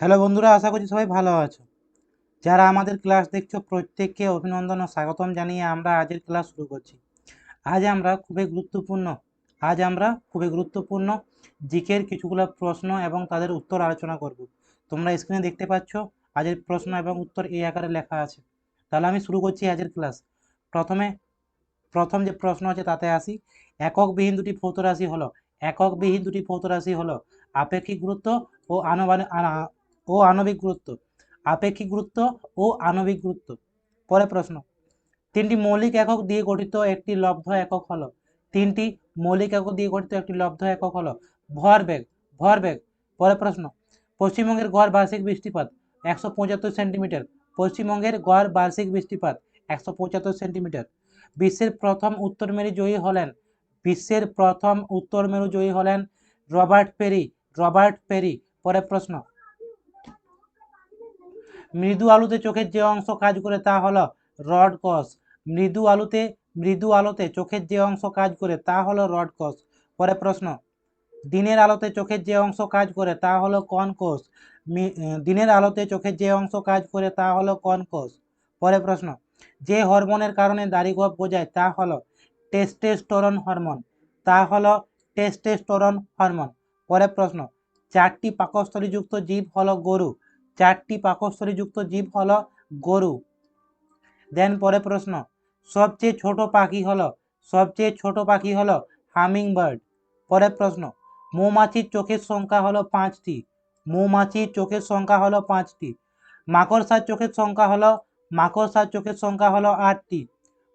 Hello বন্ধুরা, আশা করছি সবাই ভালো আছো। যারা আমাদের ক্লাস দেখছ, প্রত্যেককে অভিনন্দন ও স্বাগতম জানিয়ে আমরা আজের ক্লাস শুরু করছি। আজ আমরা খুবই গুরুত্বপূর্ণ, আজ আমরা খুবই গুরুত্বপূর্ণ জিকের কিছুগুলো প্রশ্ন এবং তাদের উত্তর আলোচনা করব। তোমরা স্ক্রিনে দেখতে পাচ্ছ, আজের প্রশ্ন এবং উত্তর এই আকারে লেখা আছে। তাহলে আমি শুরু করছি আজের ক্লাস। প্রথমে, প্রথম যে প্রশ্ন আছে তাতে আসি। এককবিহীন দুটি ভৌত রাশি হলো, এককবিহীন দুটি ভৌত রাশি হলো আপেক্ষিক গুরুত্ব ও আনুমানিক ও আণবিক গুরুত্ব, আপেক্ষিক গুরুত্ব ও আণবিক গুরুত্ব। পরে প্রশ্ন, তিনটি মৌলিক একক দিয়ে গঠিত একটি লব্ধ একক হলো, তিনটি মৌলিক একক দিয়ে গঠিত একটি লব্ধ একক হলো ভরবেগ ভরবেগ পরে প্রশ্ন, পশ্চিমবঙ্গের গড় বার্ষিক বৃষ্টিপাত একশো পঁচাত্তর সেন্টিমিটার, পশ্চিমবঙ্গের গড় বার্ষিক বৃষ্টিপাত একশো পঁচাত্তর সেন্টিমিটার। বিশ্বের প্রথম উত্তর মেরু জয়ী হলেন, বিশ্বের প্রথম উত্তর মেরু জয়ী হলেন রবার্ট পেরি রবার্ট পেরি। পরে প্রশ্ন মৃদু আলুতে চোখের যে অংশ কাজ করে তা হলো রড কষ মৃদু আলুতে, মৃদু আলোতে চোখের যে অংশ কাজ করে তা হলো রড কষ পরে প্রশ্ন, দিনের আলোতে চোখের যে অংশ কাজ করে তা হলো কন কোষ। দিনের আলোতে চোখের যে অংশ কাজ করে তা হলো কন কোষ। পরে প্রশ্ন, যে হরমোনের কারণে দাড়িগোপ বোঝায় তা হলো টেস্টেস্টোরন হরমোন। তা হলো টেস্টেস্টোরন হরমোন। পরে প্রশ্ন, চারটি পাকস্থলীযুক্ত জীব হলো গরু। চারটি পাকস্থলীযুক্ত জীব হলো গরু। দেন পরে প্রশ্ন, সবচেয়ে ছোট পাখি হলো, সবচেয়ে ছোট পাখি হলো হামিং বার্ড পরে প্রশ্ন, মৌমাছির চোখের সংখ্যা হলো পাঁচটি, মৌমাছির চোখের সংখ্যা হলো পাঁচটি, মাকড়সার চোখের সংখ্যা হলো, মাকড়সার চোখের সংখ্যা হলো আটটি।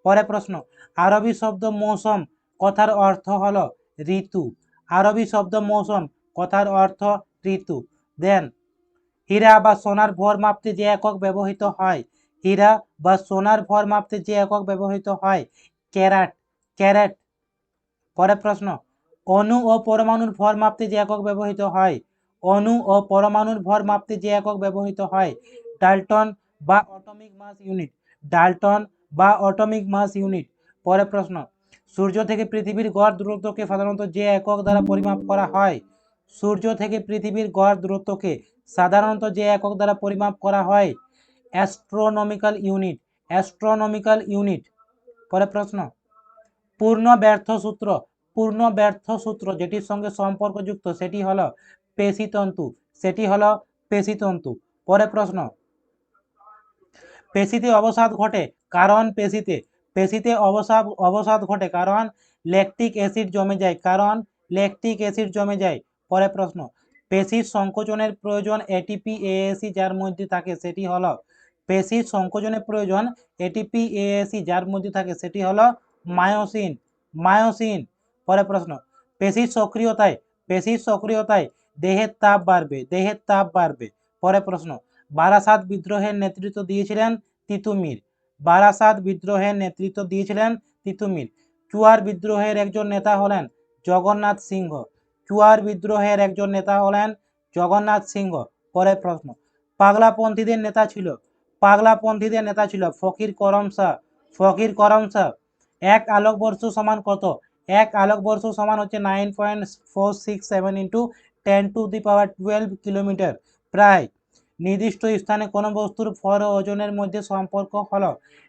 পরে প্রশ্ন, আরবি শব্দ মৌসুম কথার অর্থ হলো ঋতু, আরবি শব্দ মৌসুম কথার অর্থ ঋতু। দেন হীরা বা সোনার ভর মাপতে যে একক ব্যবহৃত হয়, হীরা বা সোনার ভর মাপতে যে একক ব্যবহৃত হয়, ক্যারাট, ক্যারেট। পরে প্রশ্ন, অণু ও পরমাণুর ভর মাপতে যে একক ব্যবহৃত হয়, অণু ও পরমাণুর ভর মাপতে যে একক ব্যবহৃত হয়, ডাল্টন বা অটমিক মাস ইউনিট, ডাল্টন বা অটমিক মাস ইউনিট। পরে প্রশ্ন, সূর্য থেকে পৃথিবীর গড় দূরত্বকে সাধারণত যে একক দ্বারা পরিমাপ করা হয় সূর্য থেকে পৃথিবীর গড় দূরত্বকে সাধারণত যে একক দ্বারা পরিমাপ করা হয় অ্যাস্ট্রোনমিক্যাল ইউনিট অ্যাস্ট্রোনমিক্যাল ইউনিট পরে প্রশ্ন, পূর্ণ ব্যর্থ সূত্র, পূর্ণ ব্যর্থ সূত্র যেটির সঙ্গে সম্পর্কযুক্ত, সেটি হলো পেশিতন্তু, সেটি হলো পেশিতন্তু। পরে প্রশ্ন, পেশিতে অবসাদ ঘটে কারণ পেশিতে পেশিতে অবসাদ অবসাদ ঘটে কারণ ল্যাকটিক অ্যাসিড জমে যায়, কারণ ল্যাকটিক অ্যাসিড জমে যায়। পরে প্রশ্ন, পেশির সংকোচনের প্রয়োজন এটিপি এএসি যার মধ্যে থাকে সেটি হলো, পেশির সংকোচনের প্রয়োজন এটিপি এএসি যার মধ্যে থাকে সেটি হলো মায়োসিন মায়োসিন। পরে প্রশ্ন, পেশির সক্রিয়তায় পেশির সক্রিয়তায় দেহের তাপ বাড়বে, দেহের তাপ বাড়বে। পরে প্রশ্ন, বারাসাত বিদ্রোহের নেতৃত্ব দিয়েছিলেন তিতুমির, বারাসাত বিদ্রোহের নেতৃত্ব দিয়েছিলেন তিতুমির। চুয়ার বিদ্রোহের একজন নেতা হলেন জগন্নাথ সিংহ। চুয়ার বিদ্রোহের একজন নেতা হলেন জগন্নাথ সিংহ। পরের প্রশ্ন পাগলাপন্থীদের নেতা ছিল? পাগলাপন্থীদের নেতা ছিল ফকির করম শাহ। ফকির করম শাহ, এক আলোকবর্ষ সমান কত? এক আলোকবর্ষ সমান হচ্ছে nine point four six seven into ten to the power twelve kilometre প্রায়, নির্দিষ্ট স্থানে কোনো বস্তুর ভর ও ওজনের মধ্যে সম্পর্ক হল।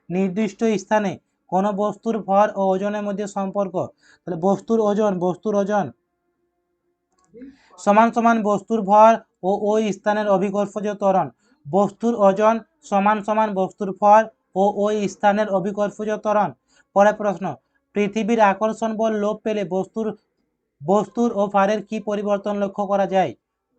নির্দিষ্ট স্থানে কোনো বস্তুর ভর ও ওজনের মধ্যে সম্পর্ক। তাহলে বস্তুর ওজন বস্তুর ওজন। সমান সমান বস্তুর ভর ও ওই স্থানের অভিকর্ষজ ত্বরণ বস্তুর ওজন সমান সমান বস্তুর ভর ও ওই স্থানের অভিকর্ষজ ত্বরণ পরে প্রশ্ন পৃথিবীর আকর্ষণ বল লোপ পেলে বস্তুর বস্তুর ও ভারের কি পরিবর্তন লক্ষ্য করা যায়?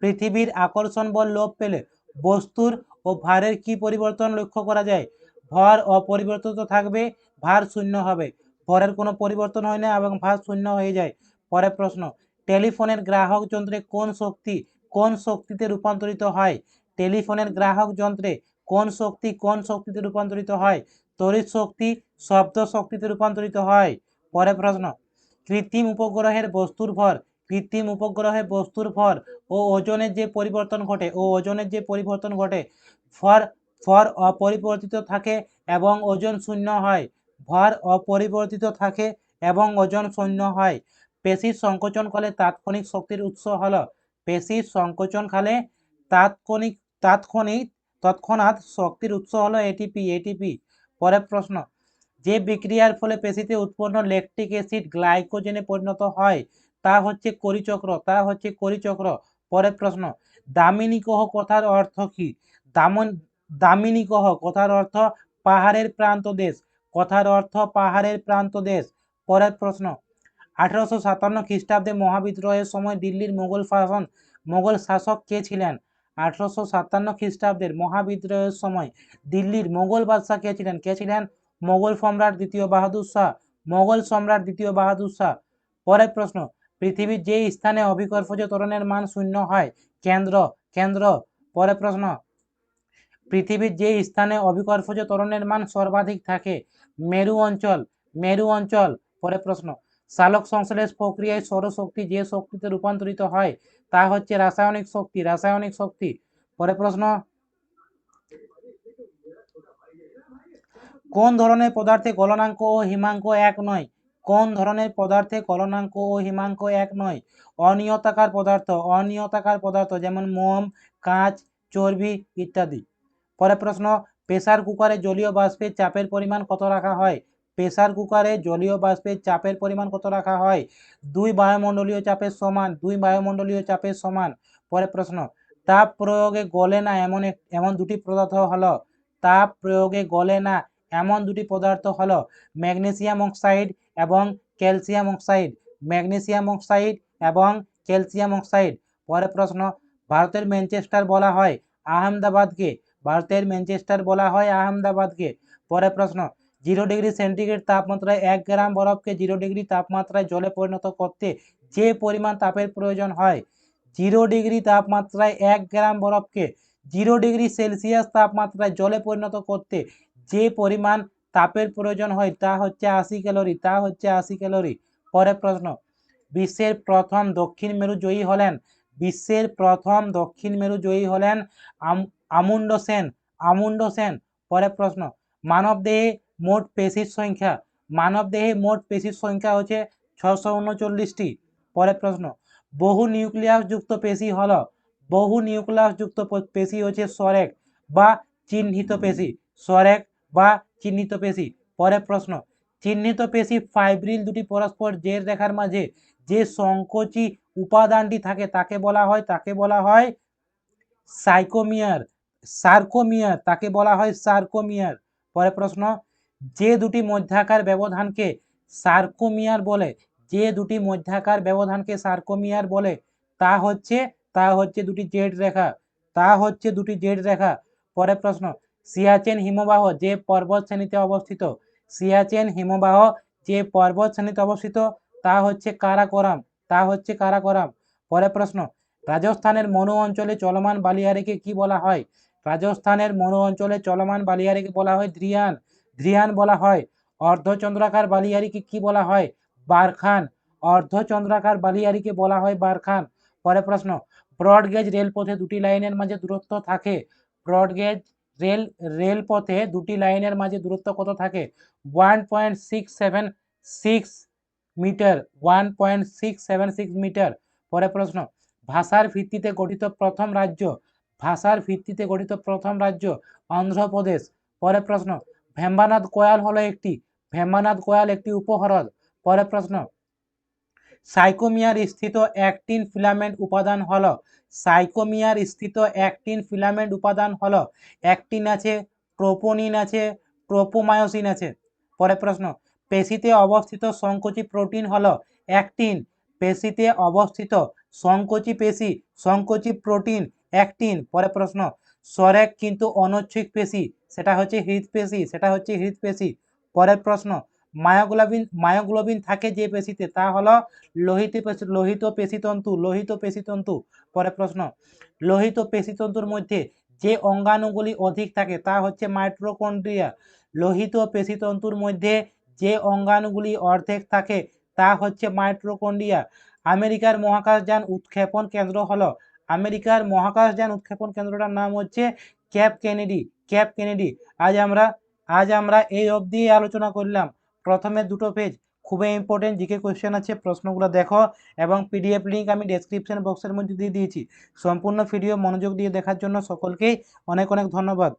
পৃথিবীর আকর্ষণ বল লোপ পেলে বস্তুর ও ভারের কি পরিবর্তন লক্ষ্য করা যায়? ভর অপরিবর্তিত থাকবে ভার শূন্য হবে। ভরের কোনো পরিবর্তন হয় না এবং ভার শূন্য হয়ে যায়। পরে প্রশ্ন টেলিফোনের গ্রাহক যন্ত্রে কোন শক্তি কোন শক্তিতে রূপান্তরিত হয়? টেলিফোনের গ্রাহক যন্ত্রে কোন শক্তি কোন শক্তিতে রূপান্তরিত হয়? তড়িৎ শক্তি শব্দ শক্তিতে রূপান্তরিত হয়? পরে প্রশ্ন, কৃত্রিম উপগ্রহের বস্তুর ভর, কৃত্রিম উপগ্রহের বস্তুর ভর ও ওজনের যে পরিবর্তন ঘটে ও ওজনের যে পরিবর্তন ঘটে, ভর ভর অপরিবর্তিত থাকে এবং ওজন শূন্য হয়। ভর অপরিবর্তিত থাকে এবং ওজন শূন্য হয়। পেশির সংকোচন কালে তাৎক্ষণিক শক্তির উৎস হল পেশির সংকোচন কালে তাৎক্ষণিক তাৎক্ষণিক, তৎক্ষণাৎ শক্তির উৎস হল এটিপি এটিপি পরের প্রশ্ন, যে বিক্রিয়ার ফলে পেশিতে উৎপন্ন ল্যাকটিক অ্যাসিড গ্লাইকোজেনে পরিণত হয়, তা হচ্ছে করিচক্র, তা হচ্ছে করিচক্র। পরের প্রশ্ন, দামিনীকহ কথার অর্থ কি? দামন, দামিনীকহ কথার অর্থ পাহাড়ের প্রান্ত দেশ, কথার অর্থ পাহাড়ের প্রান্ত দেশ। পরের প্রশ্ন আঠারোশো সাতান্ন খ্রিস্টাব্দে মহাবিদ্রোহের সময় দিল্লির মোগল শাসন, মোগল শাসক কে ছিলেন? আঠারোশো সাতান্ন খ্রিস্টাব্দের মহাবিদ্রোহের সময় দিল্লির মোগল বাদশাহ কে ছিলেন? কে ছিলেন? মোগল সম্রাট দ্বিতীয় বাহাদুর শাহ। মোগল সম্রাট দ্বিতীয় বাহাদুর শাহ। পরের প্রশ্ন, পৃথিবীর যে স্থানে অভিকর্ষজ ত্বরণের মান শূন্য হয়, কেন্দ্র কেন্দ্র? পরের প্রশ্ন, পৃথিবীর যে স্থানে অভিকর্ষজ ত্বরণের মান সর্বাধিক থাকে, মেরু অঞ্চল মেরু অঞ্চল? পরের প্রশ্ন সালোক সংশ্লেষ প্রক্রিয়ায় সৌরশক্তি যে শক্তিতে রূপান্তরিত হয়, তা হচ্ছে রাসায়নিক শক্তি রাসায়নিক শক্তি। পরে প্রশ্ন। কোন ধরনের পদার্থে গলনাঙ্ক ও হিমাঙ্ক এক নয়? কোন ধরনের পদার্থে গলনাঙ্ক ও হিমাঙ্ক এক নয়? অনিয়তাকার পদার্থ অনিয়তাকার পদার্থ যেমন মোম, কাঁচ, চর্বি ইত্যাদি। পরে প্রশ্ন, প্রেসার কুকারে জলীয় বাষ্পের চাপের পরিমাণ কত রাখা হয়? প্রেসার কুকারে জলীয় বাষ্পের চাপের পরিমাণ কত রাখা হয়? দুই বায়ুমণ্ডলীয় চাপের সমান, দুই বায়ুমণ্ডলীয় চাপের সমান। পরের প্রশ্ন, তাপ প্রয়োগে গলে না এমন এমন দুটি পদার্থ হলো? তাপ প্রয়োগে গলে না এমন দুটি পদার্থ হলো? ম্যাগনেসিয়াম অক্সাইড এবং ক্যালসিয়াম অক্সাইড। ম্যাগনেসিয়াম অক্সাইড এবং ক্যালসিয়াম অক্সাইড। পরের প্রশ্ন, ভারতের ম্যানচেস্টার বলা হয় আহমেদাবাদকে? ভারতের ম্যানচেস্টার বলা হয় আহমেদাবাদকে। পরের প্রশ্ন জিরো ডিগ্রি সেন্টিগ্রেড তাপমাত্রায় এক গ্রাম বরফকে জিরো ডিগ্রি তাপমাত্রায় জলে পরিণত করতে যে পরিমাণ তাপের প্রয়োজন হয়, জিরো ডিগ্রি তাপমাত্রায় এক গ্রাম বরফকে জিরো ডিগ্রি সেলসিয়াস তাপমাত্রায় জলে পরিণত করতে যে পরিমাণ তাপের প্রয়োজন হয়, তা হচ্ছে আশি ক্যালোরি, তা হচ্ছে আশি ক্যালোরি। পরের প্রশ্ন, বিশ্বের প্রথম দক্ষিণ মেরু জয়ী হলেন, বিশ্বের প্রথম দক্ষিণ মেরু জয়ী হলেন আম- আমুন্ড সেন আমুন্ড সেন। পরের প্রশ্ন, মানবদেহে মোট পেশির সংখ্যা। মানবদেহে মোট পেশির সংখ্যা হচ্ছে ছশো উনচল্লিশটি। পরের প্রশ্ন, বহু নিউক্লিয়াস যুক্ত পেশি হলো। বহু নিউক্লিয়াস যুক্ত প- পেশি হচ্ছে সরেক বা চিহ্নিত পেশি। সরেক বা চিহ্নিত পেশি। পরের প্রশ্ন, চিহ্নিত পেশি ফাইব্রিল দুটি পরস্পর জের রেখার মাঝে যে সংকোচী উপাদানটি থাকে তাকে বলা হয়, তাকে বলা হয় সাইকোমিয়ার। সার্কোমিয়ার, তাকে বলা হয় সার্কোমিয়ার। পরের প্রশ্ন যে দুটি মধ্যাকার ব্যবধানকে সার্কোমিয়ার বলে, যে দুটি মধ্যাকার ব্যবধানকে সার্কোমিয়ার বলে, তা হচ্ছে তা হচ্ছে দুটি জেড রেখা, তা হচ্ছে দুটি জেড রেখা। পরের প্রশ্ন, সিয়াচেন হিমবাহ যে পর্বত শ্রেণীতে অবস্থিত, সিয়াচেন হিমবাহ যে পর্বত শ্রেণীতে অবস্থিত, তা হচ্ছে কারাকোরাম, তা হচ্ছে কারাকোরাম। পরের প্রশ্ন, রাজস্থানের মনু অঞ্চলে চলমান বালিয়াড়িকে কি বলা হয়? রাজস্থানের মনু অঞ্চলে চলমান বালিয়াড়িকে বলা হয় ধ্রিয়ান ধ্রিয়ান বলা হয়। অর্ধচন্দ্রাকার বালিয়ারিকে কি বলা হয়? বারখান। অর্ধচন্দ্রাকার বালিয়ারিকে বলা হয় বারখান। পরের প্রশ্ন ব্রডগেজ রেলপথে দুটি লাইনের মাঝে দূরত্ব থাকে? ব্রডগেজ রেল, রেলপথে দুটি লাইনের মাঝে দূরত্ব কত থাকে? One point six seven six metre one point six seven six metre পরের প্রশ্ন, ভাষার ভিত্তিতে গঠিত প্রথম রাজ্য, ভাষার ভিত্তিতে গঠিত প্রথম রাজ্য অন্ধ্রপ্রদেশ। পরের প্রশ্ন ভেম্বানাথ কোয়াল হলো একটি, ভেম্বানাথ কোয়াল একটি উপহ্রদ। পরের প্রশ্ন, সাইকোমিয়ার স্থিত অ্যাক্টিন ফিলামেন্ট উপাদান হলো, সাইকোমিয়ার স্থিত অ্যাক্টিন ফিলামেন্ট উপাদান হলো অ্যাক্টিন আছে ট্রোপোনিন আছে ট্রোপোমায়োসিন আছে। পরের প্রশ্ন, পেশিতে অবস্থিত সংকোচী প্রোটিন হলো অ্যাক্টিন পেশিতে অবস্থিত সংকোচী পেশি, সংকোচী প্রোটিন অ্যাক্টিন পরের প্রশ্ন সরেক কিন্তু অনৈচ্ছিক পেশি, সেটা হচ্ছে হৃদপেশি সেটা হচ্ছে হৃদপেশি পরের প্রশ্ন, মায়োগ্লোবিন মায়োগ্লোবিন থাকে যে পেশিতে, তা হলো লোহিত পেশি, লোহিত পেশিতন্তু লোহিত পেশিতন্তু। পরের প্রশ্ন, লোহিত পেশিতন্তুর মধ্যে যে অঙ্গাণুগুলি অধিক থাকে, তা হচ্ছে মাইট্রোকন্ড্রিয়া লোহিত পেশিতন্তুর মধ্যে যে অঙ্গাণুগুলি অর্ধেক থাকে, তা হচ্ছে মাইট্রোকন্ড্রিয়া আমেরিকার মহাকাশযান উৎক্ষেপণ কেন্দ্র হলো আমেরিকার মহাকাশযান উৎক্ষেপণ কেন্দ্রটার নাম হচ্ছে ক্যাপ কেনেডি ক্যাপ কেনেডি। আজ আমরা আজ আমরা এই অবধি আলোচনা করলাম। প্রথমে দুটো পেজ খুবই ইম্পর্টেন্ট জিকে কোয়েশ্চেন আছে, প্রশ্নগুলো দেখো এবং পিডিএফ লিঙ্ক আমি ডেসক্রিপশন বক্সের মধ্যে দিয়ে দিয়েছি। সম্পূর্ণ ভিডিও মনোযোগ দিয়ে দেখার জন্য সকলকেই অনেক অনেক ধন্যবাদ।